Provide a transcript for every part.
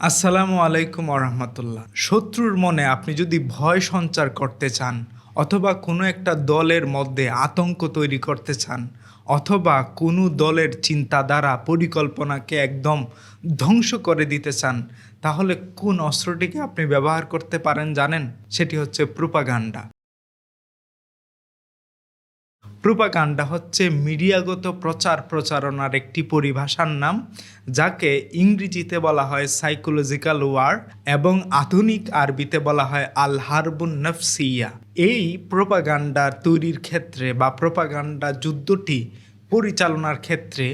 আসসালামু আলাইকুম আরহামতুল্লাহ শত্রুর মনে আপনি যদি ভয় সঞ্চার করতে চান, অথবা কোনো একটা দলের মধ্যে আতঙ্ক তৈরি করতে চান, অথবা কোনো দলের চিন্তাধারা, পরিকল্পনাকে একদম ধ্বংস করে দিতে চান, তাহলে কোন অস্ত্রটিকে আপনি ব্যবহার করতে পারেন জানেন? সেটি হচ্ছে প্রোপাগান্ডা। প্রোপাগান্ডা হচ্ছে মিডিয়াগত প্রচার প্রচারণার একটি পরিভাষার নাম, যাকে ইংরেজিতে বলা হয় সাইকোলজিক্যাল ওয়ার এবং আধুনিক আরবিতে বলা হয় আল হারবুন নফসিয়া এই প্রোপাগান্ডার তৈরির ক্ষেত্রে বা প্রোপাগান্ডা যুদ্ধটি পরিচালনার ক্ষেত্রে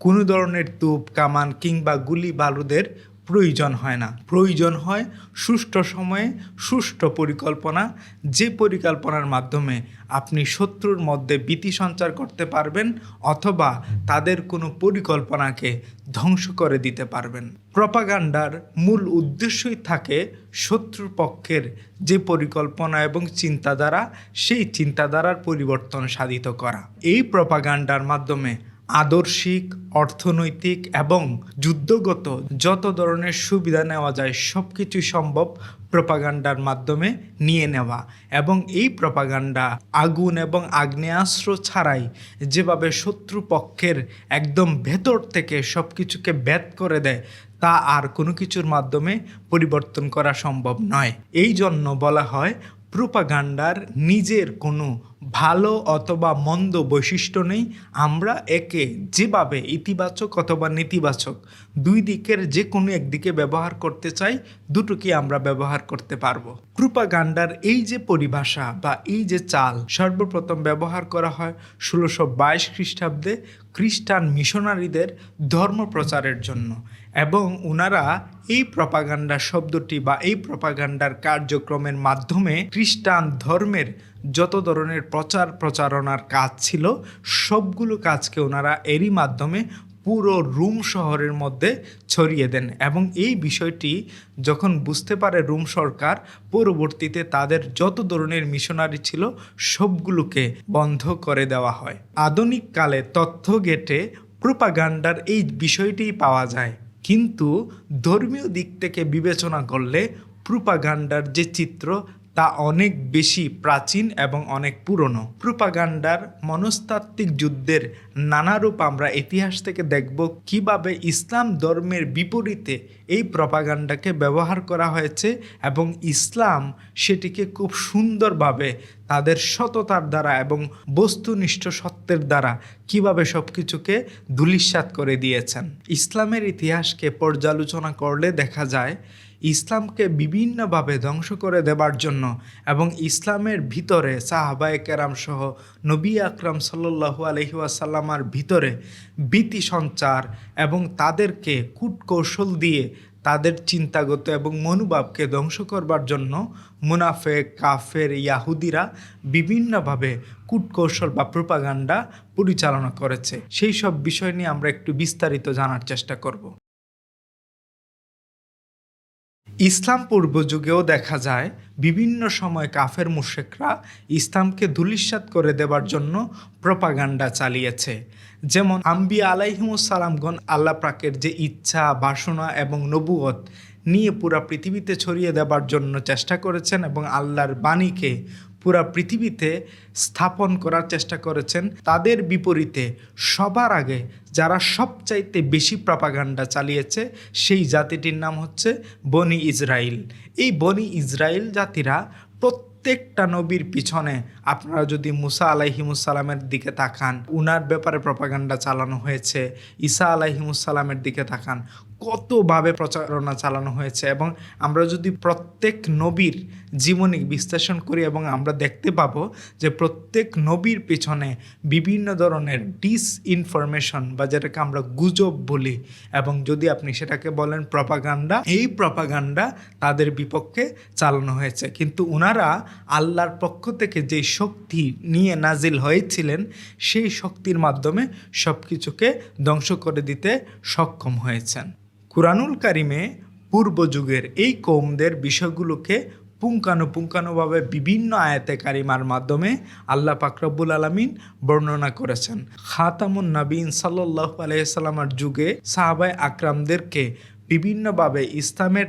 কোনো ধরনের তুপ, কামান কিংবা গুলি বারুদের প্রয়োজন হয় না। প্রয়োজন হয় সুষ্ঠু সময়ে সুষ্ঠু পরিকল্পনা। যে পরিকল্পনার মাধ্যমে আপনি শত্রুর মধ্যে ভীতি সঞ্চার করতে পারবেন অথবা তাদের কোনো পরিকল্পনাকে ধ্বংস করে দিতে পারবেন। প্রপাগান্ডার মূল উদ্দেশ্যই থাকে শত্রুর পক্ষের যে পরিকল্পনা এবং চিন্তাধারা, সেই চিন্তাধারার পরিবর্তন সাধিত করা। এই প্রপাগান্ডার মাধ্যমে আদর্শিক, অর্থনৈতিক এবং যুদ্ধগত যত ধরনের সুবিধা নেওয়া যায় সব কিছুই সম্ভব প্রপাগান্ডার মাধ্যমে নিয়ে নেওয়া এবং এই প্রপাগান্ডা আগুন এবং আগ্নেয়াস্ত্র ছাড়াই যেভাবে শত্রুপক্ষের একদম ভেতর থেকে সব কিছুকে ব্যাত করে দেয়, তা আর কোনো কিছুর মাধ্যমে পরিবর্তন করা সম্ভব নয়। এই জন্য বলা হয় প্রোপাগান্ডার নিজের কোনো ভালো অথবা মন্দ বৈশিষ্ট্য নেই, আমরা একে যেভাবে ইতিবাচক অথবা নেতিবাচক দুই দিকের যে কোনো একদিকে ব্যবহার করতে চাই, দুটোকে আমরা ব্যবহার করতে পারব। প্রোপাগান্ডার এই যে পরিভাষা বা এই যে চাল সর্বপ্রথম ব্যবহার করা হয় ষোলোশো বাইশ খ্রিস্টাব্দে খ্রিস্টান মিশনারিদের ধর্ম প্রচারের জন্য এবং ওনারা এই প্রপাগান্ডা শব্দটি বা এই প্রপাগান্ডার কার্যক্রমের মাধ্যমে খ্রিস্টান ধর্মের যত ধরনের প্রচার প্রচারণার কাজ ছিল, সবগুলো কাজকে ওনারা এরই মাধ্যমে পুরো রুম শহরের মধ্যে ছড়িয়ে দেন এবং এই বিষয়টি যখন বুঝতে পারে রুম সরকার, পরবর্তীতে তাদের যত ধরনের মিশনারি ছিল, সবগুলোকে বন্ধ করে দেওয়া হয়। আধুনিক কালে তথ্য গেটে প্রোপাগান্ডার এই বিষয়টিই পাওয়া যায়। কিন্তু ধর্মীয় দিক থেকে বিবেচনা করলে প্রোপাগান্ডার যে চিত্র তা অনেক বেশি প্রাচীন এবং অনেক পুরনো। প্রোপাগান্ডার মনস্তাত্ত্বিক যুদ্ধের নানা রূপ আমরা ইতিহাস থেকে দেখব কীভাবে ইসলাম ধর্মের বিপরীতে এই প্রপাগান্ডাকে ব্যবহার করা হয়েছে এবং ইসলাম সেটিকে খুব সুন্দরভাবে তাদের সততার দ্বারা এবং বস্তুনিষ্ঠ সত্যের দ্বারা কীভাবে সব কিছুকে ধুলিস্বাত করে দিয়েছেন। ইসলামের ইতিহাসকে পর্যালোচনা করলে দেখা যায় ইসলামকে বিভিন্নভাবে ধ্বংস করে দেবার জন্য এবং ইসলামের ভিতরে সাহাবায়ে কেরাম সহ নবী আকরাম সাল্লু আলহিউসাল্লামার ভিতরে ভীতি সঞ্চার এবং তাদেরকে কূটকৌশল দিয়ে তাদের চিন্তাগত এবং মনোভাবকে ধ্বংস করবার জন্য মুনাফে কাফের, ইয়াহুদিরা বিভিন্নভাবে কূটকৌশল বা প্রোপাগান্ডা পরিচালনা করেছে। সেই সব বিষয় নিয়ে আমরা একটু বিস্তারিত জানার চেষ্টা করব। ইসলাম পূর্ব যুগেও দেখা যায়, বিভিন্ন সময় কাফের মুশেকরা ইসলামকে ধুলিস্বাত করে দেবার জন্য প্রপাগান্ডা চালিয়েছে। যেমন আম্বি আলাইহিমুসালামগণ আল্লাহ পাকের যে ইচ্ছা, বাসনা এবং নবুয়ত নিয়ে পুরা পৃথিবীতে ছড়িয়ে দেবার জন্য চেষ্টা করেছেন এবং আল্লাহর বাণীকে পুরা পৃথিবীতে স্থাপন করার চেষ্টা করেছেন। তাদের বিপরীতে সবার আগে যারা সবচাইতে বেশি প্রপাগান্ডা চালিয়েছে সেই জাতিটির নাম হচ্ছে বনি ইসরায়েল এই বনি ইসরায়েল জাতিরা প্রত্যেকটা নবীর পিছনে আপনারা যদি মুসা আলাইহিমুসালামের দিকে তাকান, উনার ব্যাপারে প্রপাগান্ডা চালানো হয়েছে, ঈসা আলাইহিমুসালামের দিকে তাকান কতভাবে প্রচারণা চালানো হয়েছে এবং আমরা যদি প্রত্যেক নবীর জীবনী বিশ্লেষণ করি এবং আমরা দেখতে পাবো যে প্রত্যেক নবীর পিছনে বিভিন্ন ধরনের ডিস ইনফরমেশন বা যেটাকে আমরা গুজব বলি এবং যদি আপনি সেটাকে বলেন প্রপাগান্ডা এই প্রপাগান্ডা তাদের বিপক্ষে চালানো হয়েছে। কিন্তু ওনারা আল্লাহর পক্ষ থেকে যে শক্তি নিয়ে নাজিল হয়েছিলেন, সেই শক্তির মাধ্যমে সব কিছুকে ধ্বংস করে দিতে সক্ষম হয়েছেন। কুরআনুল কারিমে পূর্ব যুগের এই কৌমদের বিষয়গুলোকে পুঙ্খানুপুঙ্খানুভাবে বিভিন্ন আয়াতে কারিমার মাধ্যমে আল্লাহ পাকরব্বুল আলমিন বর্ণনা করেছেন। খাতামুন নবীন সাল্লাহ আলাইসাল্লামার যুগে সাহাবায় আকরামদেরকে বিভিন্নভাবে ইসলামের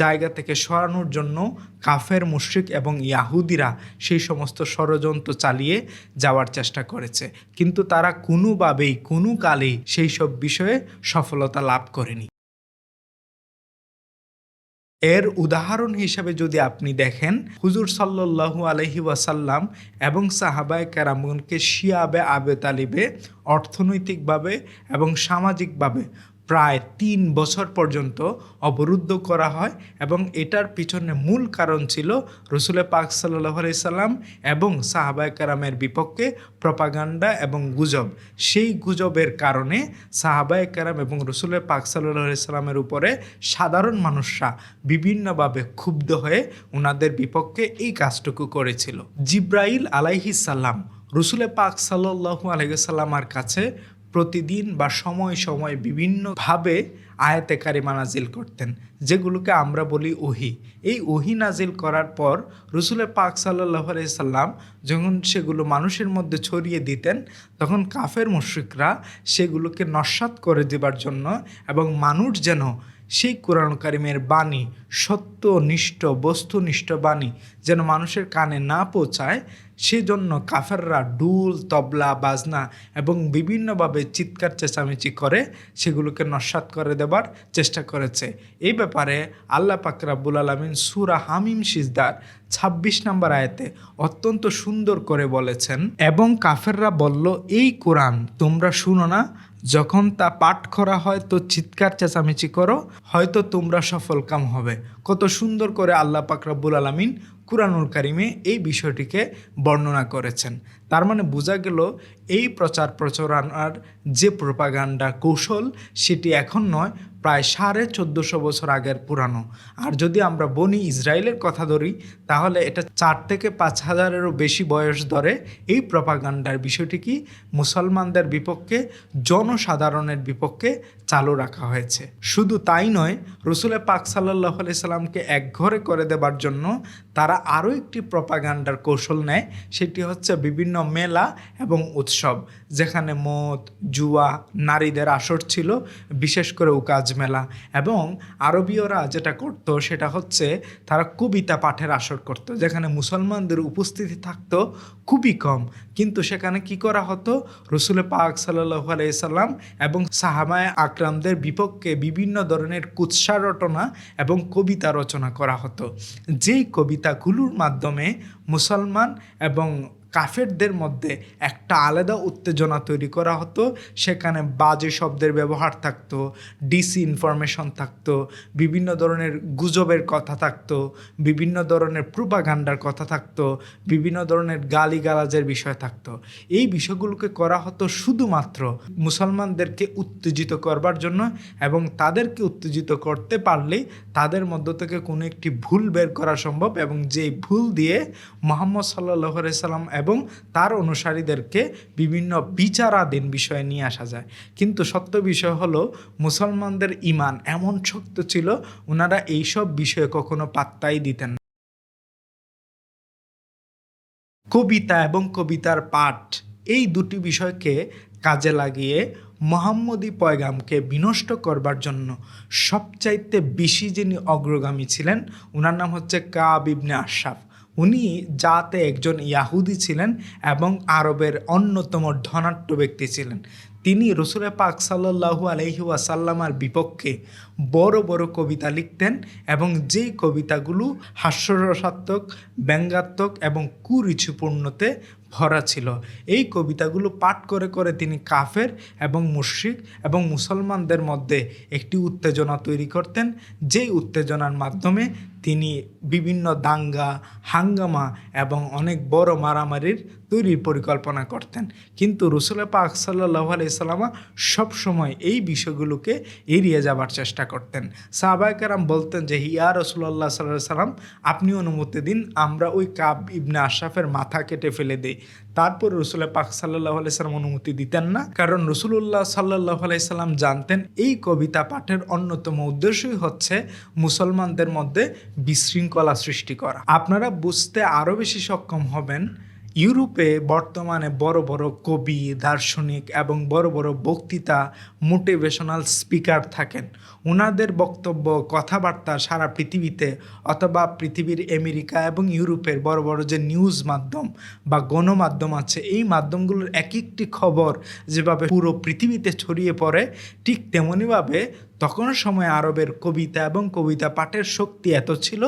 জায়গা থেকে সরানোর জন্য কাফের, মুশরিক এবং ইয়াহুদিরা সেই সমস্ত ষড়যন্ত্র চালিয়ে যাওয়ার চেষ্টা করেছে। কিন্তু তারা কোনোভাবেই, কোনো কালেই সেই সব বিষয়ে সফলতা লাভ করেনি। এর উদাহরণ হিসাবে যদি আপনি দেখেন, হুজুর সাল্লু আলহি ওয়াসাল্লাম এবং সাহাবায় কেরামকে শিয়াবে আবে তালিবে অর্থনৈতিকভাবে এবং সামাজিকভাবে প্রায় তিন বছর পর্যন্ত অবরুদ্ধ করা হয় এবং এটার পিছনে মূল কারণ ছিল রসুলে পাক সাল্লাহ সাল্লাম এবং সাহাবায় কারামের বিপক্ষে প্রপাগান্ডা এবং গুজব। সেই গুজবের কারণে সাহাবায় কারাম এবং রসুলের পাক সাল্লাহ সাল্লামের উপরে সাধারণ মানুষরা বিভিন্নভাবে ক্ষুব্ধ হয়ে ওনাদের বিপক্ষে এই কাজটুকু করেছিল। জিব্রাইল আলাইহিস সাল্লাম রসুলে পাক সাল্লাহু আলহিসাল্লামার কাছে প্রতিদিন বা সময় সময় বিভিন্নভাবে আয়াতে কারিমা নাজিল করতেন, যেগুলোকে আমরা বলি ওহি। এই ওহি নাজিল করার পর রসুলের পাক সাল্লাহ সাল্লাম যখন সেগুলো মানুষের মধ্যে ছড়িয়ে দিতেন, তখন কাফের মুশ্রিকরা সেগুলোকে নস্বাত করে দেবার জন্য এবং মানুষ যেন সেই কোরআন কারিমের বাণী সত্যনিষ্ঠ বস্তুনিষ্ঠ বাণী যেন মানুষের কানে না পৌঁছায় সেজন্য কাফেররা ডুল, তবলা, বাজনা এবং বিভিন্নভাবে চিৎকার, চেঁচামেচি করে সেগুলোকে নস্বাত করে দেবার চেষ্টা করেছে। এই ব্যাপারে আল্লাহ পাক রাব্বুল আলমিন সুরা হামিম সিজদার ছাব্বিশ নম্বর আয়তে অত্যন্ত সুন্দর করে বলেছেন, এবং কাফেররা বলল, এই কোরআন তোমরা শুনো না, যখন তা পাঠ করা হয় তো চিৎকার, চেঁচামেচি করো, হয়তো তোমরা সফল কাম হবে। কত সুন্দর করে আল্লাহ পাক রব্বুল আলমিন কুরআনুল কারিমে এই বিষয়টিকে বর্ণনা করেছেন। তার মানে বোঝা গেল এই প্রচার প্রচারণার যে প্রোপাগান্ডা কৌশল, সেটি এখন নয় প্রায় সাড়ে চোদ্দোশো বছর আগের পুরানো। আর যদি আমরা বনি ইসরায়েলের কথা ধরি, তাহলে এটা চার থেকে পাঁচ হাজারেরও বেশি বয়স ধরে এই প্রপাগান্ডার বিষয়টি কি মুসলমানদের বিপক্ষে, জনসাধারণের বিপক্ষে চালু রাখা হয়েছে। শুধু তাই নয়, রসুলের পাক সাল্লাহ সাল্লামকে একঘরে করে দেবার জন্য তারা আরও একটি প্রপাগান্ডার কৌশল নেয়, সেটি হচ্ছে বিভিন্ন মেলা এবং উৎসব, যেখানে মদ, জুয়া, নারীদের আসর ছিল, বিশেষ করে উকাজ মেলা এবং আরবীয়রা যেটা করত সেটা হচ্ছে তারা কবিতা পাঠের আসর করত, যেখানে মুসলমানদের উপস্থিতি থাকতো খুবই কম। কিন্তু সেখানে কি করা হতো? রসুল পাক সাল্লাহ আলাইসাল্লাম এবং সাহাবায় আকরামদের বিপক্ষে বিভিন্ন ধরনের কুৎসা রটনা এবং কবিতা রচনা করা হতো। যেই কবিতাগুলোর মাধ্যমে মুসলমান এবং কাফেরদের মধ্যে একটা আলাদা উত্তেজনা তৈরি করা হতো। সেখানে বাজে শব্দের ব্যবহার থাকতো ডিসি ইনফরমেশন থাকতো, বিভিন্ন ধরনের গুজবের কথা থাকতো, বিভিন্ন ধরনের প্রুপাগান্ডার কথা থাকতো, বিভিন্ন ধরনের গালিগালাজের বিষয় থাকতো। এই বিষয়গুলোকে করা হতো শুধুমাত্র মুসলমানদেরকে উত্তেজিত করবার জন্য এবং তাদেরকে উত্তেজিত করতে পারলেই তাদের মধ্য থেকে কোনো একটি ভুল বের করা সম্ভব এবং যেই ভুল দিয়ে মোহাম্মদ সাল্লাহ সাল্লাম এবং তার অনুসারীদেরকে বিভিন্ন বিচারাধীন বিষয়ে নিয়ে আসা যায়। কিন্তু সত্য বিষয় হলো, মুসলমানদের ইমান এমন শক্ত ছিল ওনারা এইসব বিষয়ে কখনো পাত্তাই দিতেন না। কবিতা এবং কবিতার পাঠ এই দুটি বিষয়কে কাজে লাগিয়ে মোহাম্মদী পয়গামকে বিনষ্ট করবার জন্য সবচাইতে বেশি যিনি অগ্রগামী ছিলেন ওনার নাম হচ্ছে কাব ইবনে আশরাফ। উনি যাতে একজন ইয়াহুদি ছিলেন এবং আরবের অন্যতম ধনাট্য ব্যক্তি ছিলেন। তিনি রসুল পাক সাল্লাহু আলহি ওয়াসাল্লামার বিপক্ষে বড় বড় কবিতা লিখতেন এবং যেই কবিতাগুলো হাস্যরসাত্মক, ব্যঙ্গাত্মক এবং কুরুচিপূর্ণতে ভরা ছিল। এই কবিতাগুলো পাঠ করে করে তিনি কাফের এবং মুশ্রিক এবং মুসলমানদের মধ্যে একটি উত্তেজনা তৈরি করতেন, যেই উত্তেজনার মাধ্যমে তিনি বিভিন্ন দাঙ্গা, হাঙ্গামা এবং অনেক বড় মারামারির তৈরির পরিকল্পনা করতেন। কিন্তু রসুল পাক সাল্লাহ আলাইসাল্লামা সবসময় এই বিষয়গুলোকে এড়িয়ে যাবার চেষ্টা করতেন। সাহবায়কারাম বলতেন যে হিয়া রসুল্লাহ সাল্লাহ সাল্লাম, আপনি অনুমতি দিন, আমরা ওই কাব ইবনে আশরাফের মাথা কেটে ফেলে দিই। তারপর রসুল্লাহ পাক সাল্লাহ আলাইসাল্লাম অনুমতি দিতেন না। কারণ রসুল্লাহ সাল্লাহ আলাইসাল্লাম জানতেন এই কবিতা পাঠের অন্যতম উদ্দেশ্যই হচ্ছে মুসলমানদের মধ্যে বিশৃঙ্খলা সৃষ্টি করা। আপনারা বুঝতে আরও বেশি সক্ষম হবেন ইউরোপে বর্তমানে বড় বড় কবি, দার্শনিক এবং বড় বড় বক্তৃতা, মোটিভেশনাল স্পিকার থাকেন। ওনাদের বক্তব্য, কথাবার্তা সারা পৃথিবীতে অথবা পৃথিবীর আমেরিকা এবং ইউরোপের বড় বড় যে নিউজ মাধ্যম বা গণমাধ্যম আছে, এই মাধ্যমগুলোর এক একটি খবর যেভাবে পুরো পৃথিবীতে ছড়িয়ে পড়ে, ঠিক তেমনইভাবে তখন সময় আরবের কবিতা এবং কবিতা পাঠের শক্তি এত ছিল,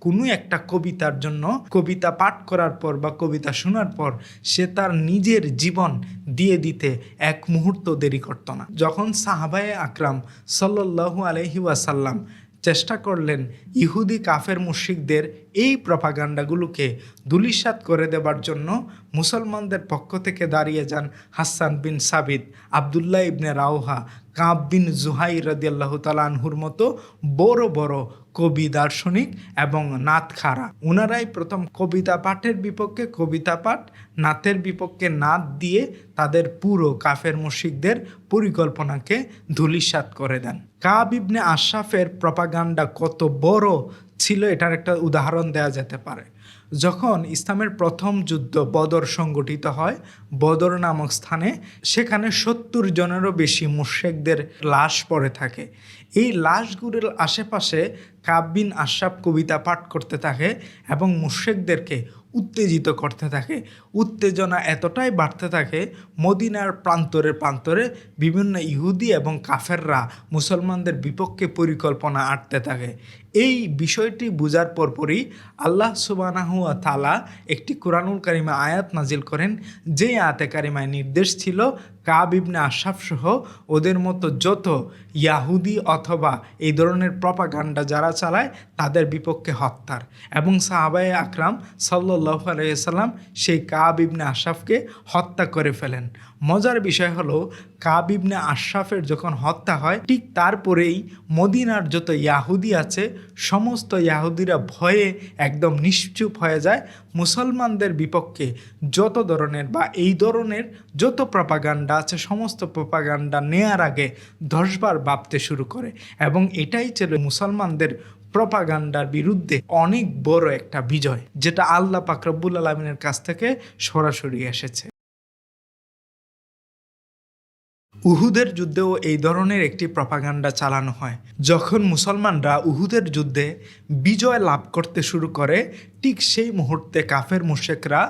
কোনো একটা কবিতার জন্য কবিতা পাঠ করার পর বা কবিতা শোনার পর সে তার নিজের জীবন দিয়ে দিতে এক মুহূর্ত দেরি করত না। যখন সাহাবায়ে আকরাম সাল্লাল্লাহু আলহি ওয়াসাল্লাম চেষ্টা করলেন ইহুদি কাফের মুশিকদের এই প্রপাগান্ডাগুলোকে দুলিশাত করে দেবার জন্য, মুসলমানদের পক্ষ থেকে দাঁড়িয়ে যান Hassan bin Thabit Abdullah ibn Rawaha Kab bin Zuhair রদিয়াল্লাহ তালানহুর মতো বড় বড় কবি দার্শনিক এবং নাতখারা। ওনারাই প্রথম কবিতা পাঠের বিপক্ষে কবিতা পাঠ, নাতের বিপক্ষে নাত দিয়ে তাদের পুরো কাফের মুশিকদের পরিকল্পনাকে ধুলিসাৎ করে দেন। কাব ইবনে আশরাফের প্রপাগান্ডা কত বড় ছিল এটার একটা উদাহরণ দেওয়া যেতে পারে। যখন ইসলামের প্রথম যুদ্ধ বদর সংগঠিত হয়, বদর নামক স্থানে, সেখানে সত্তর জনেরও বেশি মুশেকদের লাশ পড়ে থাকে। এই লাশগুলির আশেপাশে কাব্বিন আশরাফ কবিতা পাঠ করতে থাকে এবং মুশেকদেরকে উত্তেজিত করতে থাকে। উত্তেজনা এতটাই বাড়তে থাকে, মদিনার প্রান্তরে প্রান্তরে বিভিন্ন ইহুদি এবং কাফেররা মুসলমানদের বিপক্ষে পরিকল্পনা আটতে থাকে। এই বিষয়টি বোঝার পরপরই আল্লাহ সুবানাহুয়া তালা একটি কোরআনুল কারিমা আয়াত নাজিল করেন। যে আয়াতে কারিমায় নির্দেশ ছিল, কাব ইবনে আশরাফ সহ ওদের মতো যত ইয়াহুদি অথবা এই ধরনের প্রপাগান্ডা যারা চালায়, তাদের বিপক্ষে হত্যার। এবং সাহাবাই আকরাম সাল্লাহ আলাইসাল্লাম সেই কাব ইবনে আশরাফকে হত্যা করে ফেলেন। মজার বিষয় হলো কাব ইবনে আশরাফের যখন হত্যা হয়, ঠিক তারপরেই মদিনার যত ইয়াহুদি আছে, সমস্ত ইয়াহুদিরা ভয়ে একদম নিশ্চুপ হয়ে যায়। মুসলমানদের বিপক্ষে যত ধরনের বা এই ধরনের যত প্রপাগান্ডা আছে, সমস্ত প্রপাগান্ডা নেয়ার আগে দশবার ভাবতে শুরু করে। এবং এটাই ছিল মুসলমানদের প্রপাগান্ডার বিরুদ্ধে অনেক বড় একটা বিজয়, যেটা আল্লাহ পাকরবুল আলমিনের কাছ থেকে সরাসরি এসেছে। উহুদের যুদ্ধেও এই ধরনের একটি প্রপাগান্ডা চালানো হয়, যখন মুসলমানরা উহুদের যুদ্ধে বিজয় লাভ করতে শুরু করে, ঠিক সেই মুহূর্তে কাফের মুশেকরা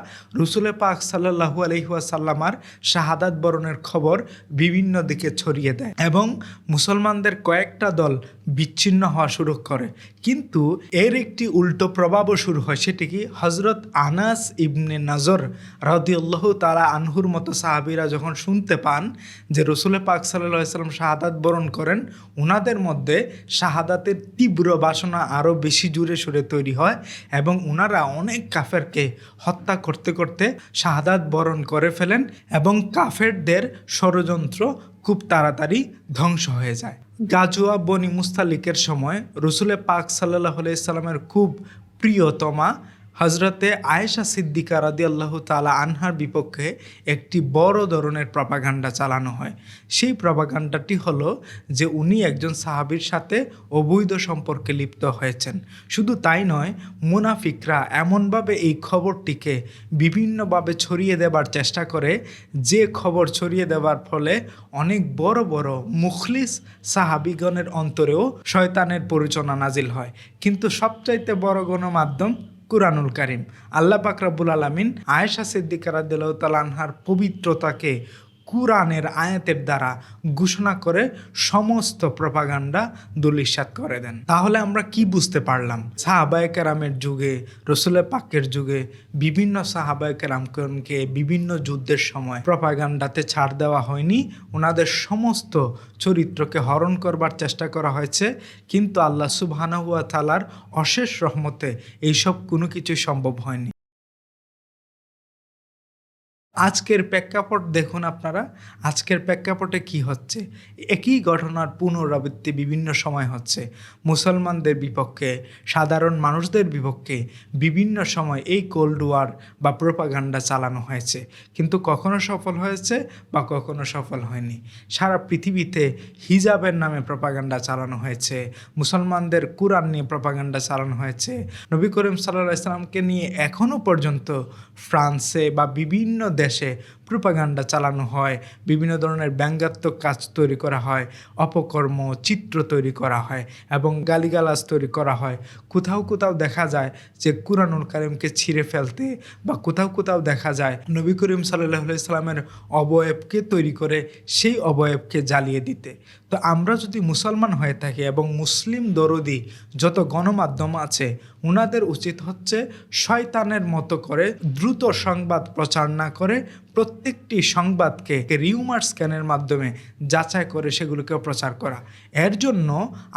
রসুলে পাক সাল্লাহু আলহিহাসাল্লামার শাহাদাত বরণের খবর বিভিন্ন দিকে ছড়িয়ে দেয় এবং মুসলমানদের কয়েকটা দল বিচ্ছিন্ন হওয়া শুরু করে। কিন্তু এর একটি উল্টো প্রভাবও শুরু হয়, সেটি কি? হজরত আনাস ইবনে নজর রাউদ্দিউল্লাহ তারা আনহুর মতো সাহাবিরা যখন শুনতে পান যে পাক সাল্লাহ সাল্লাম শাহাদাত বরণ করেন ওনাদের মধ্যে শাহাদাতের তীব্র বাসনা আরও বেশি জুড়ে সুরে তৈরি হয় এবং ওনারা অনেক কাফেরকে হত্যা করতে করতে শাহাদাত বরণ করে ফেলেন এবং কাফেরদের ষড়যন্ত্র খুব তাড়াতাড়ি ধ্বংস হয়ে যায়। গাজুয়া বনি মুস্তালিকের সময় রসুলে পাক সাল্লাহ সাল্লামের খুব প্রিয়তমা হজরতে আয়েশা সিদ্দিকা রাদি আল্লাহ তালা আনহার বিপক্ষে একটি বড় ধরনের প্রপাগান্ডা চালানো হয়। সেই প্রপাগান্ডাটি হলো যে উনি একজন সাহাবির সাথে অবৈধ সম্পর্কে লিপ্ত হয়েছেন। শুধু তাই নয়, মুনাফিকরা এমনভাবে এই খবরটিকে বিভিন্নভাবে ছড়িয়ে দেবার চেষ্টা করে, যে খবর ছড়িয়ে দেওয়ার ফলে অনেক বড় বড় মুখলিস সাহাবিগণের অন্তরেও শয়তানের পরিচনা নাজিল হয়। কিন্তু সবচাইতে বড় গণমাধ্যম কুরআনুল কারিম। আল্লাহ পাক রাব্বুল আলমিন আয়েশা সিদ্দিকা রাদিল্লাহ তালানহার পবিত্রতাকে কুরআনের আয়াতের দ্বারা ঘোষণা করে সমস্ত প্রপাগান্ডা দুলিশাত করে দেন। তাহলে আমরা কি বুঝতে পারলাম? সাহাবায় কেরামের যুগে, রসুলের পাকের যুগে বিভিন্ন সাহাবায় কেরামকে বিভিন্ন যুদ্ধের সময় প্রপাগান্ডাতে ছাড় দেওয়া হয়নি। ওনাদের সমস্ত চরিত্রকে হরণ করবার চেষ্টা করা হয়েছে। কিন্তু আল্লাহ সুবহানাহুয়া তালার অশেষ রহমতে এইসব কোনো কিছুই সম্ভব হয়নি। আজকের প্রেক্ষাপট দেখুন আপনারা। আজকের প্রেক্ষাপটে কি হচ্ছে? একই ঘটনার পুনরাবৃত্তি বিভিন্ন সময় হচ্ছে। মুসলমানদের বিপক্ষে, সাধারণ মানুষদের বিপক্ষে বিভিন্ন সময় এই কোল্ড ওয়ার বা প্রোপাগান্ডা চালানো হয়েছে। কিন্তু কখনো সফল হয়েছে বা কখনো সফল হয়নি। সারা পৃথিবীতে হিজাবের নামে প্রোপাগান্ডা চালানো হয়েছে। মুসলমানদের কোরআন নিয়ে প্রোপাগান্ডা চালানো হয়েছে। নবী করিম সাল্লাহ ইসলামকে নিয়ে এখনও পর্যন্ত ফ্রান্সে বা বিভিন্ন দেশে প্রোপাগান্ডা চালানো হয়, বিভিন্ন ধরনের ব্যঙ্গাত্মক কাজ তৈরি করা হয়, অপকর্ম, চিত্র তৈরি করা হয় এবং গালিগালাজ তৈরি করা হয়। কোথাও কোথাও দেখা যায় যে কুরআনুল কারিমকে ছিঁড়ে ফেলতে বা কোথাও কোথাও দেখা যায় নবী করিম সাল্লাহ ইসলামের অবয়বকে তৈরি করে সেই অবয়বকে জ্বালিয়ে দিতে। তো আমরা যদি মুসলমান হয়ে থাকি এবং মুসলিম দরদি যত গণমাধ্যম আছে ওনাদের উচিত হচ্ছে শয়তানের মতো করে দ্রুত সংবাদ প্রচার না করে প্রত্যেকটি সংবাদকে রিউমার স্ক্যানের মাধ্যমে যাচাই করে সেগুলোকে প্রচার করা। এর জন্য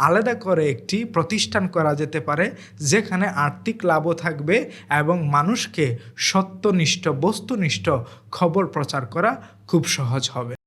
আলাদা করে একটি প্রতিষ্ঠান করা যেতে পারে, যেখানে আর্থিক লাভও থাকবে এবং মানুষকে সত্যনিষ্ঠ, বস্তুনিষ্ঠ খবর প্রচার করা খুব সহজ হবে।